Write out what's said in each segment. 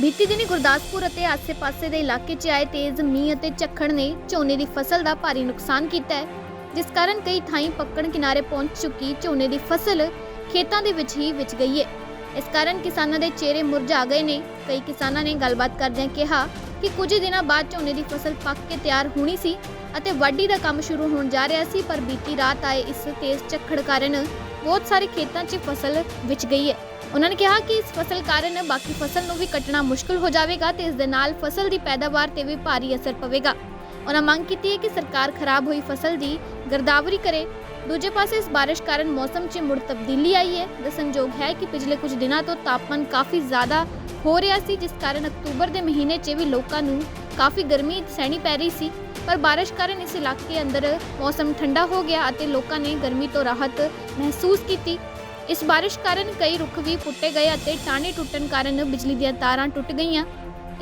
ਬੀਤੀ ਦਿਨੀ ਗੁਰਦਾਸਪੁਰ ਅਤੇ ਆਸ-ਪਾਸੇ ਦੇ ਇਲਾਕੇ 'ਚ ਆਏ ਤੇਜ਼ ਮੀਂਹ ਅਤੇ ਝੱਖੜ ਨੇ ਝੋਨੇ ਦੀ ਫਸਲ ਦਾ ਭਾਰੀ ਨੁਕਸਾਨ ਕੀਤਾ ਹੈ, ਜਿਸ ਕਾਰਨ ਕਈ ਥਾਈਂ ਪੱਕਣ ਕਿਨਾਰੇ ਪਹੁੰਚ ਚੁੱਕੀ ਝੋਨੇ ਦੀ ਫਸਲ ਖੇਤਾਂ ਦੇ ਵਿੱਚ ਹੀ ਵਿਚ ਗਈ ਹੈ। ਇਸ ਕਾਰਨ ਕਿਸਾਨਾਂ ਦੇ ਚਿਹਰੇ ਮੁਰਝਾ ਗਏ ਨੇ। ਕਈ ਕਿਸਾਨਾਂ ਨੇ ਗੱਲਬਾਤ ਕਰਦਿਆਂ ਕਿਹਾ ਕਿ ਕੁਝ ਦਿਨਾਂ ਬਾਅਦ ਝੋਨੇ ਦੀ ਫਸਲ ਪੱਕ ਕੇ ਤਿਆਰ ਹੋਣੀ ਸੀ ਅਤੇ ਵਾਢੀ ਦਾ ਕੰਮ ਸ਼ੁਰੂ ਹੋਣ ਜਾ ਰਿਹਾ ਸੀ, ਪਰ ਬੀਤੀ ਰਾਤ ਆਏ ਇਸ ਤੇਜ਼ ਝੱਖੜ ਕਾਰਨ ਬਹੁਤ ਸਾਰੇ ਖੇਤਾਂ 'ਚ ਫਸਲ ਵਿਚ ਗਈ ਹੈ। ਉਹਨਾਂ ਨੇ ਕਿਹਾ ਕਿ ਇਸ ਫਸਲ ਕਾਰਨ ਬਾਕੀ ਫਸਲ ਨੂੰ ਵੀ ਕੱਟਣਾ ਮੁਸ਼ਕਲ ਹੋ ਜਾਵੇਗਾ ਤੇ ਇਸ ਦੇ ਨਾਲ ਫਸਲ ਦੀ ਪੈਦਾਵਾਰ ਤੇ ਵੀ ਭਾਰੀ ਅਸਰ ਪਵੇਗਾ। ਉਹਨਾਂ ਮੰਗ ਕੀਤੀ ਹੈ ਕਿ ਸਰਕਾਰ ਖਰਾਬ ਹੋਈ ਫਸਲ ਦੀ ਗਰਦਾਵਰੀ ਕਰੇ। ਦੂਜੇ ਪਾਸੇ ਇਸ ਬਾਰਿਸ਼ ਕਾਰਨ ਮੌਸਮ 'ਚ ਮੁੜ ਤਬਦੀਲੀ ਆਈ ਹੈ। ਦੱਸਣਯੋਗ ਹੈ ਕਿ ਪਿਛਲੇ ਕੁਝ ਦਿਨਾਂ ਤੋਂ ਤਾਪਮਾਨ ਕਾਫੀ ਜ਼ਿਆਦਾ ਹੋ ਰਿਹਾ ਸੀ, ਜਿਸ ਕਾਰਨ ਅਕਤੂਬਰ ਦੇ ਮਹੀਨੇ 'ਚ ਵੀ ਲੋਕਾਂ ਨੂੰ ਕਾਫੀ ਗਰਮੀ ਸਹਿਣੀ ਪੈ ਰਹੀ ਸੀ। ਪਰ ਬਾਰਿਸ਼ ਕਾਰਨ ਇਸ ਇਲਾਕੇ ਅੰਦਰ ਮੌਸਮ ਠੰਡਾ ਹੋ ਗਿਆ ਅਤੇ ਲੋਕਾਂ ਨੇ ਗਰਮੀ ਤੋਂ ਰਾਹਤ ਮਹਿਸੂਸ ਕੀਤੀ। ਇਸ ਬਾਰਿਸ਼ ਕਾਰਨ ਕਈ ਰੁੱਖ ਵੀ ਪੁੱਟੇ ਗਏ ਅਤੇ ਟਾਹਣੀ ਟੁੱਟਣ ਕਾਰਨ ਬਿਜਲੀ ਦੀਆਂ ਤਾਰਾਂ ਟੁੱਟ ਗਈਆਂ।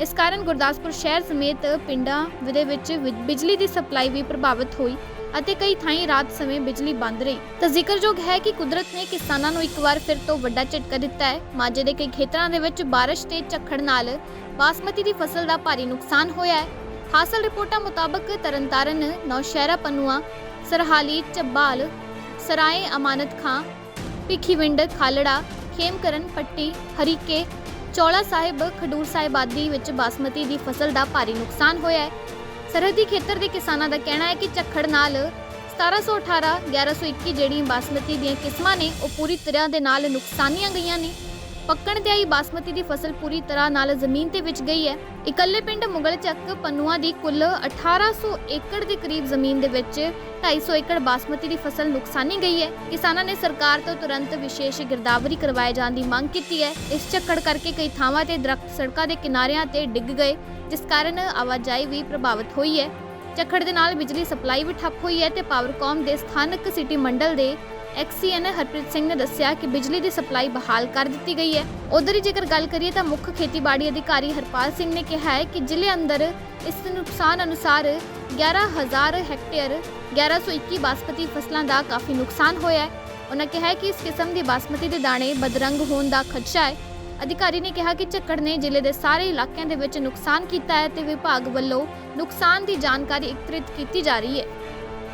ਇਸ ਕਾਰਨ ਗੁਰਦਾਸਪੁਰ ਸ਼ਹਿਰ ਸਮੇਤ ਪਿੰਡਾਂ ਦੇ ਵਿੱਚ ਬਿਜਲੀ ਦੀ ਸਪਲਾਈ ਵੀ ਪ੍ਰਭਾਵਿਤ ਹੋਈ ਅਤੇ ਕਈ ਥਾਈਂ ਰਾਤ ਸਮੇਂ ਬਿਜਲੀ ਬੰਦ ਰਹੀ। ਤਾਂ ਜ਼ਿਕਰਯੋਗ ਹੈ ਕਿ ਕੁਦਰਤ ਨੇ ਕਿਸਾਨਾਂ ਨੂੰ ਇੱਕ ਵਾਰ ਫਿਰ ਤੋਂ ਵੱਡਾ ਝਟਕਾ ਦਿੱਤਾ ਹੈ। ਮਾਝੇ ਦੇ ਕਈ ਖੇਤਰਾਂ ਦੇ ਵਿੱਚ ਬਾਰਿਸ਼ ਤੇ ਝੱਖੜ ਨਾਲ ਬਾਸਮਤੀ ਦੀ ਫਸਲ ਦਾ ਭਾਰੀ ਨੁਕਸਾਨ ਹੋਇਆ ਹੈ। ਹਾਸਲ ਰਿਪੋਰਟਾਂ ਮੁਤਾਬਕ ਤਰਨਤਾਰਨ, ਨੌਸ਼ਹਿਰਾ ਪਨੂਆ, ਸਰਹਾਲੀ ਚੱਬਾਲ ਸਰਾਏ ਅਮਾਨਤ ਖਾਂ, ਭਿੱਖੀਵਿੰਡ, ਖਾਲੜਾ, ਖੇਮਕਰਨ ਪੱਟੀ, ਹਰੀਕੇ, ਚੌਲਾ ਸਾਹਿਬ, ਖਡੂਰ ਸਾਹਿਬ ਆਦਿ ਵਿੱਚ ਬਾਸਮਤੀ ਦੀ ਫਸਲ ਦਾ ਭਾਰੀ ਨੁਕਸਾਨ ਹੋਇਆ ਹੈ। ਸਰਹੱਦੀ ਖੇਤਰ ਦੇ ਕਿਸਾਨਾਂ ਦਾ ਕਹਿਣਾ ਹੈ ਕਿ ਝੱਖੜ ਨਾਲ 1718 1121 ਜਿਹੜੀਆਂ ਬਾਸਮਤੀ ਦੀਆਂ ਕਿਸਮਾਂ ਨੇ, ਉਹ ਪੂਰੀ ਤਰ੍ਹਾਂ ਦੇ ਨਾਲ ਨੁਕਸਾਨੀਆਂ ਗਈਆਂ ਨੇ। ਪੱਕਣ ਤੇ ਆਈ ਬਾਸਮਤੀ ਦੀ ਫਸਲ ਪੂਰੀ ਤਰ੍ਹਾਂ ਨਾਲ ਜ਼ਮੀਨ ਤੇ ਵਿਚ ਗਈ ਹੈ। ਇਕੱਲੇ ਪਿੰਡ ਮੁਗਲ ਚੱਕ ਪਨੂਆ ਦੀ ਕੁੱਲ 1800 ਏਕੜ ਦੇ ਕਰੀਬ ਜ਼ਮੀਨ ਦੇ ਵਿੱਚ 250 ਏਕੜ ਬਾਸਮਤੀ ਦੀ ਫਸਲ ਨੁਕਸਾਨੀ ਗਈ ਹੈ। ਕਿਸਾਨਾਂ ਨੇ ਸਰਕਾਰ ਤੋਂ ਤੁਰੰਤ ਵਿਸ਼ੇਸ਼ ਗਿਰਦਾਵਰੀ ਕਰਵਾਏ ਜਾਣ ਦੀ ਮੰਗ ਕੀਤੀ ਹੈ। ਇਸ ਝੱਖੜ ਕਰਕੇ ਕਈ ਥਾਵਾਂ ਤੇ ਦਰਖਤ ਸੜਕਾਂ ਦੇ ਕਿਨਾਰਿਆਂ ਤੇ ਡਿੱਗ ਗਏ, ਜਿਸ ਕਾਰਨ ਆਵਾਜਾਈ ਵੀ ਪ੍ਰਭਾਵਿਤ ਹੋਈ ਹੈ। ਝੱਖੜ ਦੇ ਨਾਲ ਬਿਜਲੀ ਸਪਲਾਈ ਵੀ ਠੱਪ ਹੋਈ ਹੈ ਤੇ ਪਾਵਰਕਾਮ ਦੇ ਸਥਾਨਕ ਸਿਟੀ ਮੰਡਲ ਦੇ ਐਕਸੀਐਨ ਹਰਪ੍ਰੀਤ ਸਿੰਘ ਨੇ ਦੱਸਿਆ ਕਿ ਬਿਜਲੀ ਦੀ ਸਪਲਾਈ ਬਹਾਲ ਕਰ ਦਿੱਤੀ ਗਈ ਹੈ। ਉਧਰ ਹੀ ਜੇਕਰ ਗੱਲ ਕਰੀਏ ਤਾਂ ਮੁੱਖ ਖੇਤੀਬਾੜੀ ਅਧਿਕਾਰੀ ਹਰਪਾਲ ਸਿੰਘ ਨੇ ਕਿਹਾ ਹੈ ਕਿ ਜ਼ਿਲ੍ਹੇ ਅੰਦਰ ਇਸ ਨੁਕਸਾਨ ਅਨੁਸਾਰ 11000 ਹੈਕਟੇਅਰ 1121 ਬਾਸਮਤੀ ਫਸਲਾਂ ਦਾ ਕਾਫੀ ਨੁਕਸਾਨ ਹੋਇਆ ਹੈ। ਉਹਨਾਂ ਕਿਹਾ ਕਿ ਇਸ ਕਿਸਮ ਦੀ ਬਾਸਮਤੀ ਦੇ ਦਾਣੇ ਬਦਰੰਗ ਹੋਣ ਦਾ ਖਦਸ਼ਾ ਹੈ। ਅਧਿਕਾਰੀ ਨੇ ਕਿਹਾ ਕਿ ਝੱਕੜ ਨੇ ਜ਼ਿਲ੍ਹੇ ਦੇ ਸਾਰੇ ਇਲਾਕਿਆਂ ਦੇ ਵਿੱਚ ਨੁਕਸਾਨ ਕੀਤਾ ਹੈ ਤੇ ਵਿਭਾਗ ਵੱਲੋਂ ਨੁਕਸਾਨ ਦੀ ਜਾਣਕਾਰੀ ਇਕੱਤਰਿਤ ਕੀਤੀ ਜਾ ਰਹੀ ਹੈ।